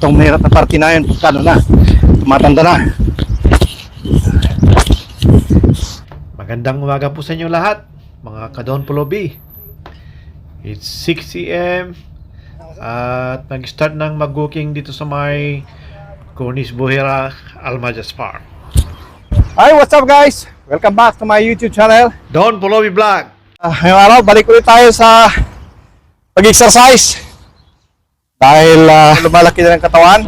Itong mahirap na party na yun, kano na, tumatanda na. Magandang umaga po sa inyo lahat, mga Kadon Polobi. It's 6 a.m. At nag-start ng mag-cooking dito sa may Cornish Buhira, Almajas Farm. Hi, what's up guys? Welcome back to my YouTube channel. Don Polobi Vlog! Uh, ngayong araw, balik ulit tayo sa pag-exercise. Dahil ah, lumalaki na ng katawan.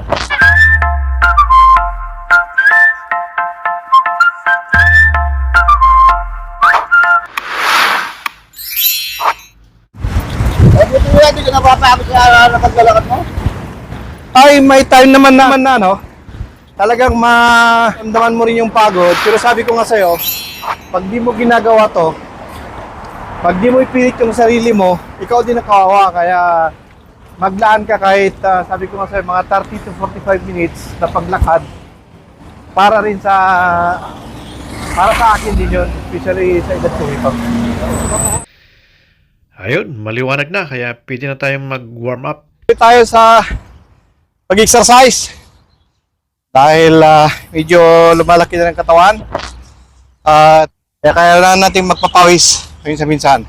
Eh, hindi ka napapakot sa napaglalakad mo. Ay, may time naman naman na, no? Talagang maramdaman mo rin yung pagod. Pero sabi ko nga sa'yo, pag di mo ginagawa to, pag di mo ipilit yung sarili mo, ikaw din nakawawa. Kaya maglaan ka kahit, ah, sabi ko nga sa'yo, mga 30 to 45 minutes na paglakad para rin sa para sa akin din yun, especially sa edad ko ito. Ayun, maliwanag na, kaya pwede na tayong mag-warm up. Tayo sa pag-exercise dahil ah, medyo lumalaki na ng katawan at kaya kailangan natin magpapawis minsan-minsan.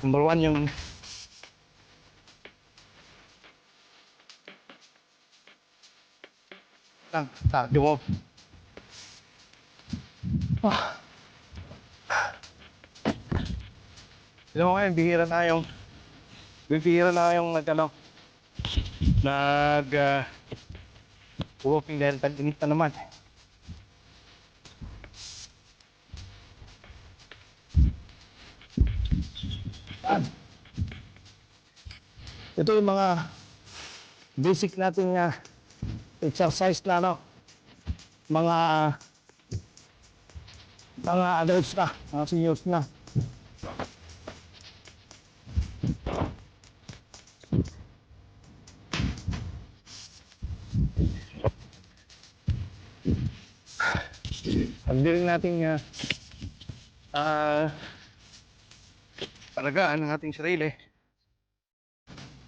Number one yung lang, tago mo. Ah. Alam mo ngayon, bihira na yung bihira na yung nag ano nag uh, walking dahil tag-init na naman. Ito yung mga basic natin na exercise na no. Mga mga adults na, mga seniors na. Hindi rin natin uh, ah palagaan ang ating sarili.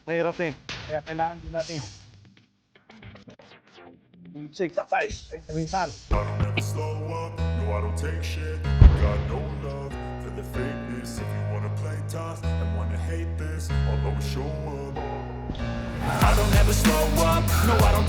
Mahirap din. Kaya kailangan din natin. I don't ever slow up, no I don't take shit Got no love the fakeness If you wanna play tough and wanna hate this I'll always show up I don't ever slow up, no I don't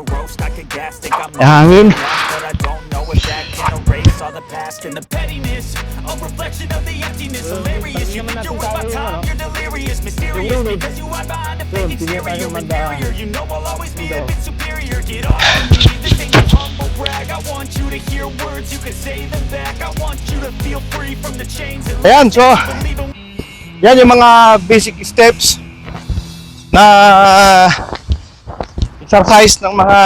Past and the pettiness A reflection of the emptiness Hilarious, you think you're worth time, you're delirious Mysterious, because you hide behind a fake exterior Inferior, you know I'll always be a bit superior Get off of me, this sing a humble brag I want you to hear words, you can say them back I want you to feel free from the chains and yan yung mga basic steps na exercise ng mga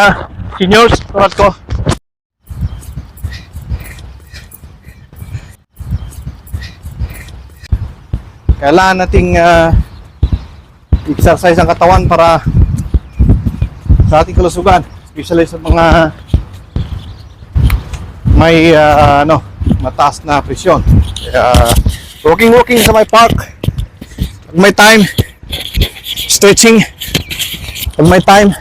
seniors tulad ko. Kailangan nating ah, exercise ang katawan para sa ating kalusugan, especially sa mga may ah, ano, mataas na presyon. Kaya walking walking sa my park. Pag may time, stretching. Pag may time,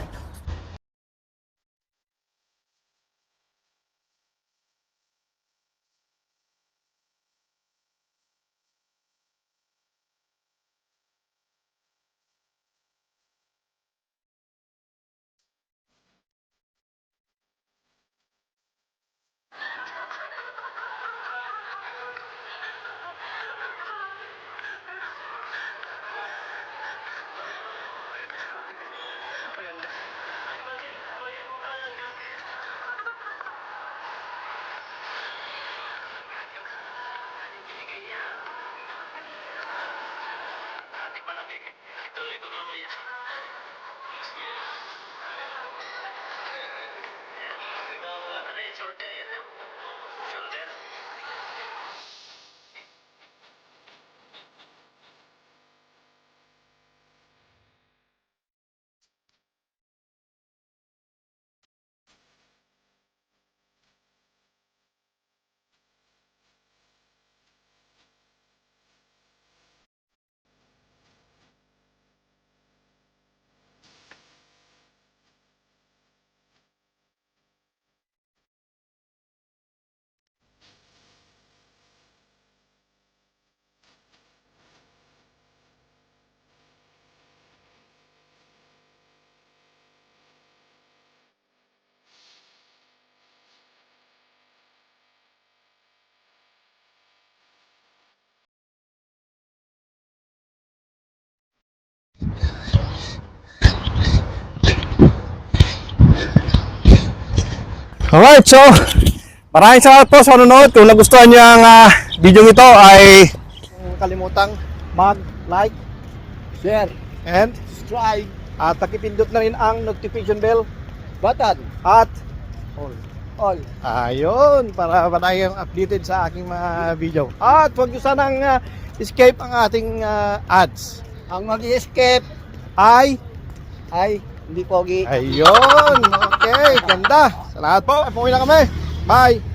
Alright, so maraming salamat po sa nanonood. Kung nagustuhan niyo ang ah, video ito ay huwag kalimutang mag-like Share. and Subscribe. at pakipindot na rin ang notification bell Button. at All. All. ayun para tayong updated sa aking mga video. At huwag niyo sanang ah, escape ang ating ah, ads. Ang mag-escape Ay, ay hindi pogi. ayun. Okay, ganda. Salamat po. Puwi na kami. Bye.